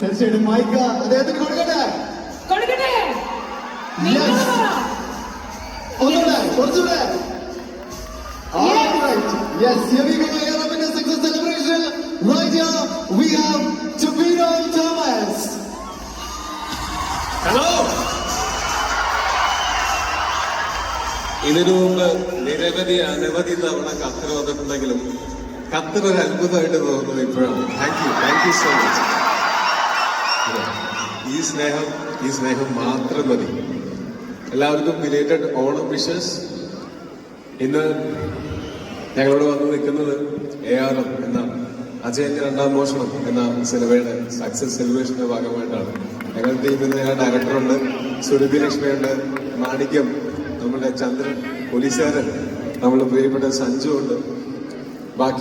തീർച്ചയായിട്ടും മൈക്ക അദ്ദേഹത്തിന് കൊടുക്കട്ടെ. കൊടുക്കട്ടെ. ഒന്നുകൂടെ കുറച്ചുകൂടെ. യെസ് ഹിയർ വി ഗോ ഇതിനു മുമ്പ് നിരവധി അനവധി തവണ കത്തിൽ വന്നിട്ടുണ്ടെങ്കിലും കത്തിൽ ഒരു അത്ഭുതമായിട്ട് തോന്നുന്നു ഇപ്പോഴാണ്. Thank you thank you so much ഈ സ്നേഹം ഈ സ്നേഹം മാത്രം മതി. എല്ലാവർക്കും ബിലേറ്റഡ് ഓണം വിഷസ് ഇന്ന് ഞങ്ങളോട് വന്ന് നിൽക്കുന്നത് എ ആർ എം എന്ന അജയന്റെ രണ്ടാം മോഷണം എന്ന സിനിമയുടെ സക്സസ് സെലിബ്രേഷന്റെ ഭാഗമായിട്ടാണ്. ഞങ്ങളുടെ ടീമിൽ നിന്ന് ഡയറക്ടറുണ്ട് സുരഭി ലക്ഷ്മിയുണ്ട്. മാണിക്യം നമ്മുടെ ചന്ദ്രൻ പോലീസുകാരൻ നമ്മുടെ പ്രിയപ്പെട്ട സഞ്ജു ഉണ്ട്. ബാക്കി